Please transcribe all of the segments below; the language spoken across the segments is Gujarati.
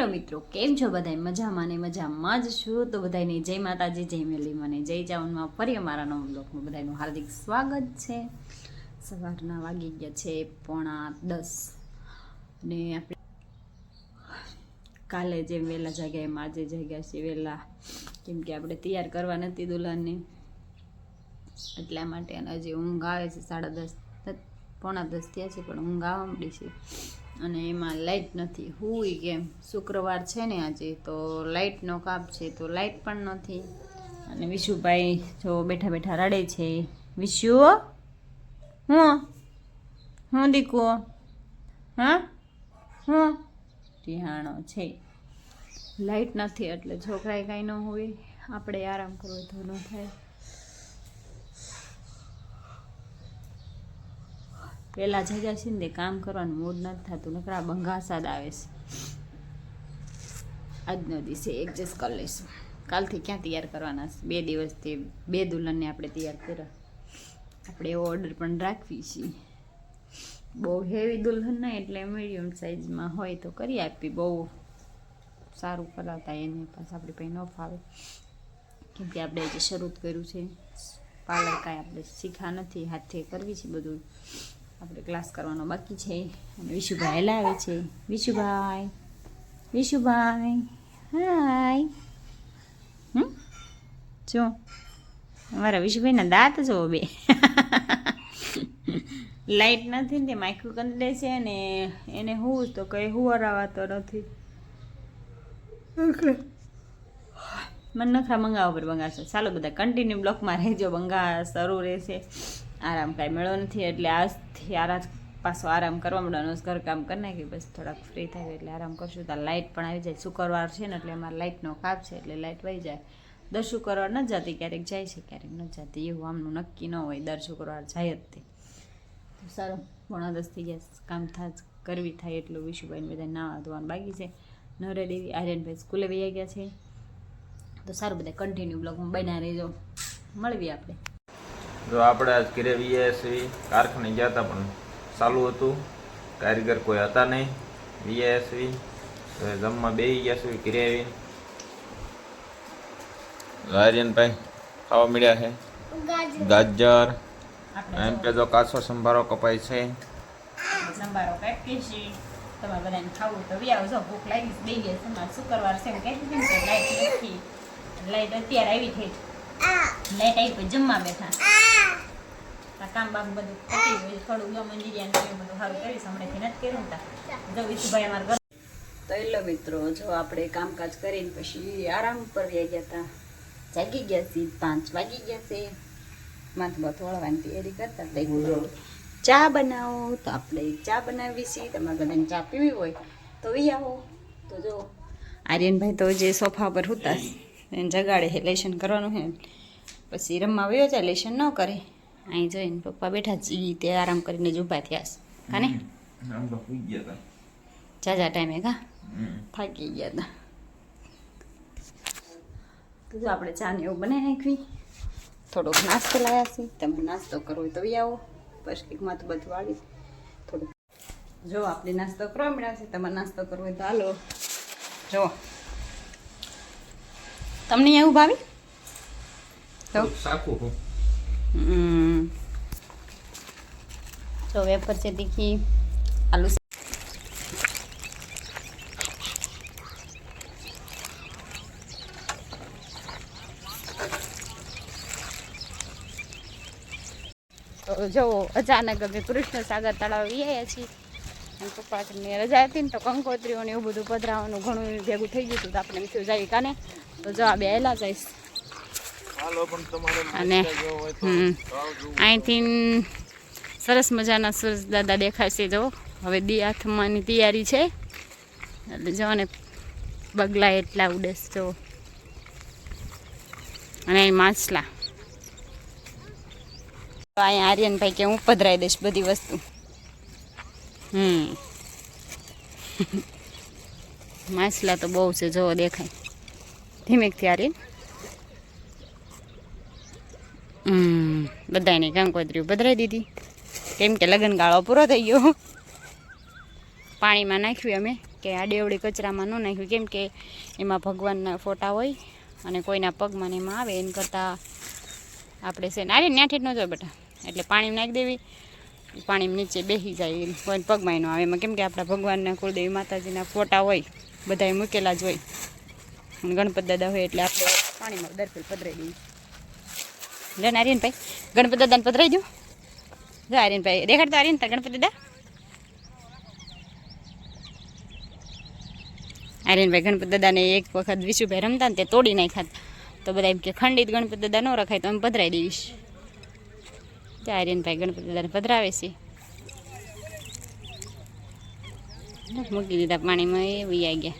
હેલો મિત્રો, કેમ છો બધા મજામાં ને મજામાં જ છું. તો બધાને જય માતાજી, જય મેલી મને, જય ચાવનમાં ફરી અમારા નવ બ્લોગમાં બધાનું હાર્દિક સ્વાગત છે. સવારના વાગી ગયા છે પોણા દસ. ને આપણે કાલે જેમ વહેલા જાગ્યા એમ આજે જાગ્યા છે વહેલા કેમ કે આપણે તૈયાર કરવા નથી દુલ્હનને. એટલા માટે અને હજી ઊંઘ આવે છે સાડા દસ. પોણા દસ થયા છે, પણ ઊંઘ આવવા માંડી છે. અને એમાં લાઇટ નથી. હુઈ કેમ? શુક્રવાર છે ને આજે, તો લાઇટનો કાપ છે, તો લાઇટ પણ નથી. અને વિશુભાઈ જો બેઠા બેઠા રડે છે. વિશુ? હું? હું દીકુ? હા? હું? રિહાણો છે. લાઇટ નથી એટલે છોકરાએ કાંઈ ન હોય. આપણે આરામ કરવો તો ન થાય. પહેલાં જગ્યા છે ને તે કામ કરવાનું મૂડ નથી થતું, નકરા બંઘાસાદ આવે છે. આજનો દિવસે એડજસ્ટ કરી લઈશું. કાલથી ક્યાં તૈયાર કરવાના છે? બે દિવસથી બે દુલ્હનને આપણે તૈયાર કર્યા. આપણે એવો ઓર્ડર પણ રાખવી છીએ બહુ હેવી દુલ્હન નહીં, એટલે મીડિયમ સાઇઝમાં હોય તો કરી આપી. બહુ સારું કરાવતા એને પાસે આપણી પાસે ન ફાવે. કેમ કે આપણે જે શરૂ કર્યું છે પાર્લર કાંઈ આપણે શીખા નથી હાથથી કરવી છે બધું. આપણે ક્લાસ કરવાનો બાકી છે. અને વિશુભાઈ લાવે છે. વિશુભાઈ. વિશુભાઈ. હાય હમ? જો. અમારા વિશુભાઈના દાંત જો બે. લાઈટ નથી ને તે માઇક્રો કંદડે છે ને એને હું તો કઈ હુવરાવાતો નથી. મને નખરા મંગાવવા પર બંગાળશે. ચાલો બધા કન્ટિન્યુ બ્લોકમાં રહેજો. બંગા શરૂ રહેશે. આરામ કાંઈ મળ્યો નથી, એટલે આજથી આરા પાછો આરામ કરવા માંડવાનો ઘરકામ કરી નાખી બસ થોડાક ફ્રી થાય એટલે આરામ કરશું. તો લાઇટ પણ આવી જાય. શુક્રવાર છે ને એટલે અમારે લાઇટનો કાપ છે એટલે લાઇટ વહી જાય. દર શુક્રવાર ન જતી, ક્યારેક જાય છે, ક્યારેક ન જતી. એવું આમનું નક્કી ન હોય દર શુક્રવાર જાય જ તે. સારું, પોણા દસ થઈ ગયા. કામ થાય કરવી થાય એટલું વિશુભાઈને બધા નાવા ધોવાનું બાકી છે. નરે દેવી આર્યનભાઈ સ્કૂલે વૈયા ગયા છે. તો સારું બધા કન્ટિન્યુ બ્લોગ હું બનાવી રહેજો. મળવી આપણે. જો આપણે આજ ઘરે વીએસવી કારખાને ગયા હતા પણ ચાલુ હતું કારીગર કોઈ હતા નહીં. વીએસવી જમવા બેસી ગયા છે ઘરે આવી આર્યનભાઈ ખાવા મળ્યા છે? ગાજર. એમ કે જો કાચો સંભારો કપાય છે. સંભારો કાઢી છે તમારે બધાને ખાવું તો બી આવજો. ભૂખ લાગી બે ગયા તમારે શુક્રવાર છે એમ કહેતી હતી ને કે લાઈટ નથી. લાઈટ અત્યારે આવી થઈ લાઈટ આવી પછી જમવા બેઠા. આ. કામ બામ બધું પતી ગયું. થોડું જો મંજીરિયા ને એવું બધું સારું કરીશ. હમણાંથી નથી કર્યું ને તા. જો વિશુભાઈ અમારે ઘર. તો એલો મિત્રો જો આપણે કામકાજ કરીને પછી આરામ પર રહી ગયા હતા જાગી ગયા છે પાંચ વાગી ગયા છે. માથું બધું વળવાની તૈયારી કરતા ચા બનાવો. તો આપણે ચા બનાવી છીએ. તમારે બધાને ચા પીવી હોય તો વી આવો. તો જો આર્યનભાઈ તો જે સોફા પર હતા એને જગાડે લેશન કરવાનું છે. પછી રમવા વયો જાય લેશન ન કરે. અહીં જોઈને પપ્પા બેઠા જ તે આરામ કરીને જ ઊભા થયા છે. કાને જાજા ટાઈમે કા. થાકી ગયા હતા તો જો આપણે ચા ને એવું બનાવી નાખવી. થોડોક નાસ્તો લાવ્યા છે. તમે નાસ્તો કરવો તો બી આવો. પૌષ્ટિકમાં તો બધું આવી થોડુંક. જો આપણે નાસ્તો કરવા મળ્યા છે તમારે નાસ્તો કરવો હોય તો હાલો. જો. તમને એવું ભાવી તો? સાકું હું. તો વેફર છે તીખી. આલુ જો અચાનક અમે કૃષ્ણ સાગર તળાવ આવ્યા છીએ. પપ્પાને રજા હતી ને તો કંકોત્રીઓ ને એવું બધું પધરાવાનું ઘણું ભેગું થઈ ગયું હતું તો આપણે એમ થયું જાય કાને. તો જો આ બે એલા જઈશ અને અહીંથી સરસ મજાના સૂરજ દાદા દેખાશે જો હવે દી હાથમાંની તૈયારી છે. એટલે જો ને બગલા એટલા ઉડેસ જો અને અહીં માછલા. તો અહીંયા આર્યનભાઈ કે હું પધરાઈ દઈશ બધી વસ્તુ. હમ. માછલા તો બહુ છે જો દેખાય. ધીમેકથી આર્યન. હમ બધાની કંકોત્રીઓ પધરાઈ દીધી. કેમ કે લગ્ન ગાળો પૂરો થઈ ગયો. પાણીમાં નાખ્યું અમે, કે આડેવડી કચરામાં ન નાખ્યું. કેમ કે એમાં ભગવાનના ફોટા હોય અને કોઈના પગમાં એમાં આવે એમ કરતાં આપણે છે અરે ન્યાઠી ન જોઈએ બેટા. એટલે પાણી નાખી દેવી. પાણી નીચે બેસી જાય કોઈ પગમાં ન આવે. એમાં કેમ કે આપણા ભગવાનના, કુળદેવી માતાજીના ફોટા હોય બધાએ મૂકેલા જ હોય. ગણપત દાદા હોય એટલે આપણે પાણીમાં દરફેલ પધરાઈ દઈએ. લે ને આર્યનભાઈ ગણપત દાદાને પધરાઈ દો જો આર્યનભાઈ દેખાડતો આર્યન, તાર ગણપતિ દાદા આર્યનભાઈ ગણપતિ દાદાને એક વખત વિશુભાઈ રમતા ને તે તોડી નાખ્યા તો બધા એમ કે, ખંડિત ગણપતિ દાદા ન રખાય તો એમ પધરાઈ દઈશ. તે આર્યનભાઈ ગણપતિ દાદાને પધરાવે છે. મૂકી દીધા પાણીમાં એ વૈયા ગયા.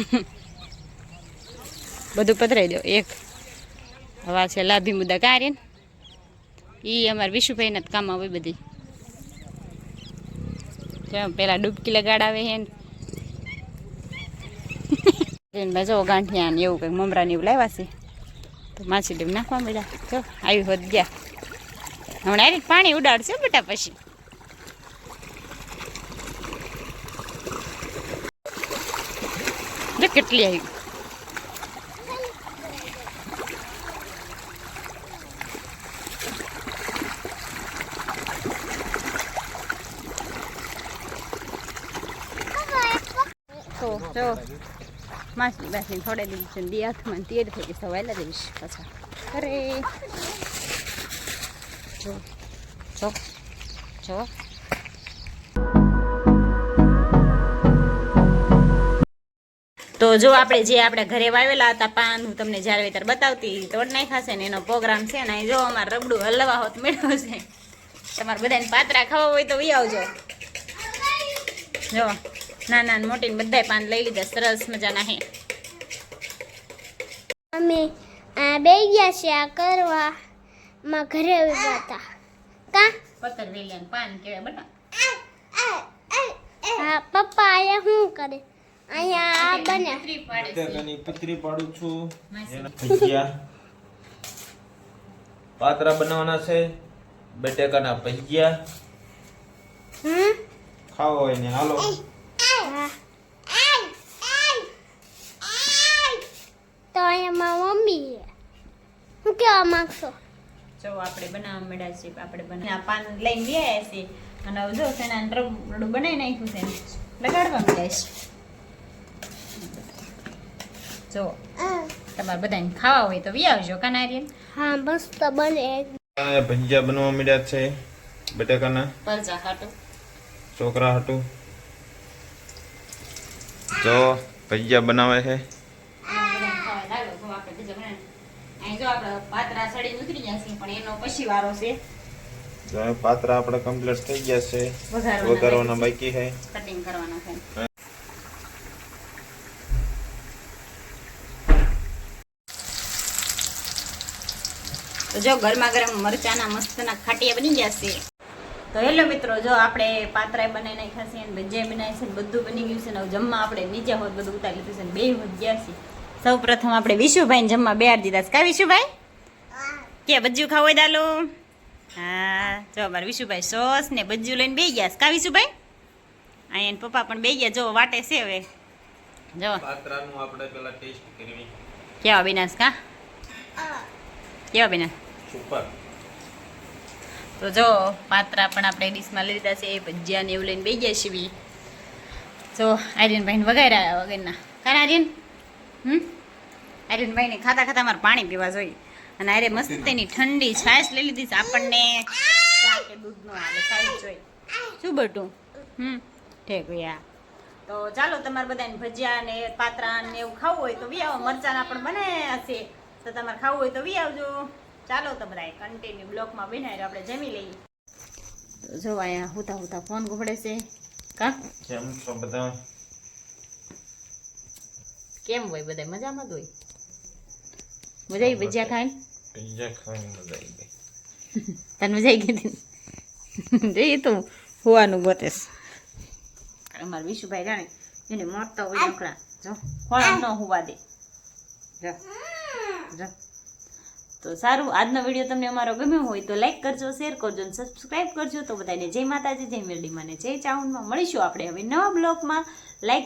બધું પધરાઈ દો એક હવા છે લાભી મુદ્દા. કાર્યન એ અમારા વિશુભાઈના જ કામ આવે બધી. પેલા ડૂબકી લગાડાવે હે ને. જો, ગાંઠિયા ને એવું કંઈક મમરા ને એવું લાવ્યા છે. તો માછી ડૂબ નાખવા મળ્યા. જો, આવી હોત ગયા. હમણાં આવી પાણી ઉડાડશે બટા પછી. કેટલી આવી તો જો માછલી બાછલી થોડે દીધી છે દી હાથમાં તેર થઈ ગઈ સવાયેલા દઈશ પાછા અરે જો જો જો. તો જો આપણે જે આપણે ઘરે વાવેલા હતા પાન, હું તમને જ્યારે વેતર બતાવતી તોડ નાખ્યા છે ને એનો પ્રોગ્રામ છે ને જો અમારે રબડું હલવા હોત મેળવ્યો છે. તમારે બધાને પાત્રા ખાવા હોય તો વી આવજો. જો. નાના ને મોટી ને બધાય પાન લઈ લીધા. સરસ મજાના હે. અમે આ બે ગયા છે આ કરવા. માં ઘરે ઊભા હતા. કા? પતર વેલિયા પાન કે બટા હા પપ્પા અહીંયા શું કરે? અહીંયા આ બને પતરી પાડે છે. પતરી પાડું છું. ભજીયા. પાતરા બનાવવાના છે. બટેકાના ભજીયા. હમ? ખાવો એને હાલો હા. તો અહીંયા મારી મમ્મી હું કેવા માંગશો? જો આપણે બનાવવા મળ્યા છે આપણે બના પાન લઈને વ્યાયા છે. અને જો સેના રબડું બનાવી નાખ્યું છે લગાડવા મળ્યા છે. જો તમારે બધાને ખાવા હોય તો આવજો કાનારિયન હા મસ્ત બને. આ ભજીયા બનવા મળ્યા છે બટાકાના. પરજા હાટું છોકરા હાટું. જો ભજીયા બનાવે છે અહીં જો આપણે પાતરા સડી ઉતરી ગયા છે પણ એનો પછી વારો છે. જો આપણે કમ્પ્લીટ થઈ ગયા છે. વઘારવાના બાકી છે. કટિંગ કરવાના છે. તો જો ગરમા ગરમ મરચાના મસ્તના ખાટિયા બની ગયા છે. તો હેલો મિત્રો જો આપણે પાતરાય બનાવી નાખ્યા છે અને ભજીયા બનાવી છે બધું બની ગયું છે ને જમવા આપણે નીચે હોત બધું ઉતારી લીધું છે બે હોત ગયા છે સૌ પ્રથમ આપણે વિશુભાઈ જમવા બેહાર દીધા છે. કા વિશુભાઈ? કે ભજીયું ખાવ હોય દાલો? હા જો અમારે વિશુભાઈ સોસ ને ભજીયું લઈને બે ગયા કા વિશુભાઈ? અહીંયા એને પપ્પા પણ બે ગયા. જો વાટે છે હવે. જો. પાતરાનું આપણે પેલા ટેસ્ટ કરવી. કેવા બિનાશ કા? કેવા બિનાશ સુપર. તો જો પાત્રા પણ આપણે ડીશમાં લઈ લીધા છે. ભજીયા ને એવું લઈને બે ગયા છીએ જો આર્યનભાઈને વગાડ્યા વગરના કારણ આર્યન? હમ? આર્યનભાઈને ખાતા ખાતા મારે પાણી પીવા જોઈએ. અને અરે મસ્ત તેની ઠંડી છાશ લઈ લીધી છે આપણને. ચા કે દૂધ નો આવે છાશ જોઈએ. શું બટું? હમ ઠેક યા તો ચાલો તમારે બધાને ભજીયા ને પાત્રા ને એવું ખાવું હોય તો વી આવો. મરચાના પણ બને હશે તો તમારે ખાવું હોય તો વી આવજો. ચાલો તમારે કન્ટિન્યુ બ્લોકમાં બનાવી આપણે જમી લઈએ. તો જો અહીંયા હુતા હુતા ફોન ઘૂપડે છે. કા? કેમ છો બધા? કેમ હોય બધા મજામાં જ હોય. મજા આવી ભજીયા ખાઈને? ભજીયા ખાવાની મજા આવી ગઈ. તને મજા આવી ગઈ જઈએ તું હોવાનું ગોતેશ અમારા વિશુભાઈ જાણે એને મોટો હોય નોકરા જો ખોળા ન હોવા દે. જો જો. તો સારું આજનો વીડિયો તમને અમારો ગમ્યો હોય તો લાઈક કરજો શેર કરજો અને સબસ્ક્રાઈબ કરજો. તો બધાને જય માતાજી જય મેરડી મને. જય ચાઉનમાં મળીશું આપણે હવે નવા બ્લોગમાં. લાઈક